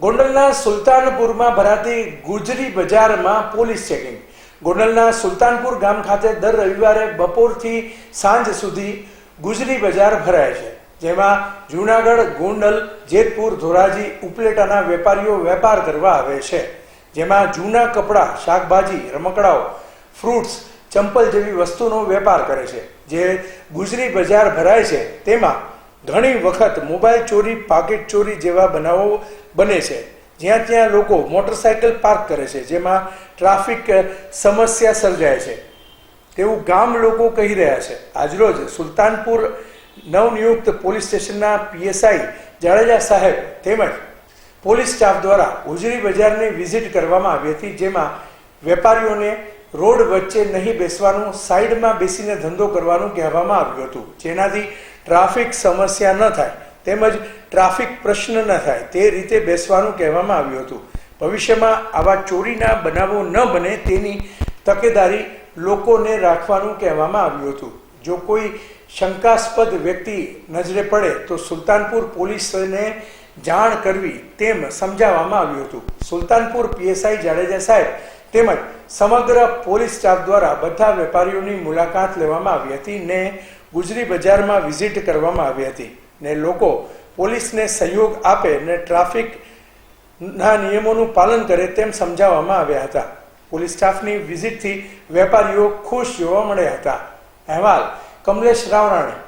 ગોંડલના સુલતાનપુરમાં ભરાતી ગુજરી બજારમાં પોલીસ ચેકિંગ. ગોંડલના સુલતાનપુર ગામ ખાતે દર રવિવારે બપોરથી સાંજ સુધી ગુજરી બજાર ભરાય છે, જેમાં જૂનાગઢ, ગોંડલ, જેતપુર, ધોરાજી ઉપલેટાના વેપારીઓ વેપાર કરવા આવે છે. જેમાં જૂના કપડાં, શાકભાજી, રમકડાઓ, ફ્રૂટ્સ, ચંપલ જેવી વસ્તુનો વેપાર કરે છે. જે ગુજરી બજાર ભરાય છે, તેમાં ઘણી વખત મોબાઈલ ચોરી, પાકીટ ચોરી જેવા બનાવો બને છે. જ્યાં ત્યાં લોકો મોટરસાયકલ પાર્ક કરે છે, જેમાં ટ્રાફિક સમસ્યા સર્જાય છે. તેવું ગામ લોકો કહી રહ્યા છે. આજરોજ સુલતાનપુર નવનિયુક્ત પોલીસ સ્ટેશનના પીએસઆઈ જાડેજા સાહેબ તેમજ પોલીસ સ્ટાફ દ્વારા ઉજરી બજારની વિઝિટ કરવામાં આવી હતી, જેમાં વેપારીઓને રોડ વચ્ચે નહીં બેસવાનું, સાઈડમાં બેસીને ધંધો કરવાનું કહેવામાં આવ્યું હતું. જેનાથી ટ્રાફિક સમસ્યા ન થાય, તેમજ ટ્રાફિક પ્રશ્ન ન થાય, તે રીતે બેસવાનું કહેવામાં આવ્યું હતું. ભવિષ્યમાં આવા ચોરીના બનાવો ન બને તેની તકેદારી લોકોને રાખવાનું કહેવામાં આવ્યું હતું. જો કોઈ શંકાસ્પદ વ્યક્તિ નજરે પડે, તો સુલતાનપુર પોલીસને જાણ કરવી તેમ સમજાવવામાં આવ્યું હતું. સુલતાનપુર પીએસઆઈ જાડેજા સાહેબ તેમજ સમગ્ર પોલીસ સ્ટાફ દ્વારા બધા વેપારીઓની મુલાકાત લેવામાં આવી હતી ને ગુજરી બજારમાં વિઝિટ કરવામાં આવી હતી ને લોકો પોલીસને સહયોગ આપે ને ટ્રાફિકના નિયમોનું પાલન કરે તેમ સમજાવવામાં આવ્યા હતા. પોલીસ સ્ટાફની વિઝિટથી વેપારીઓ ખુશ જોવા મળ્યા હતા. અહેવાલ કમલેશ રાવરાણી.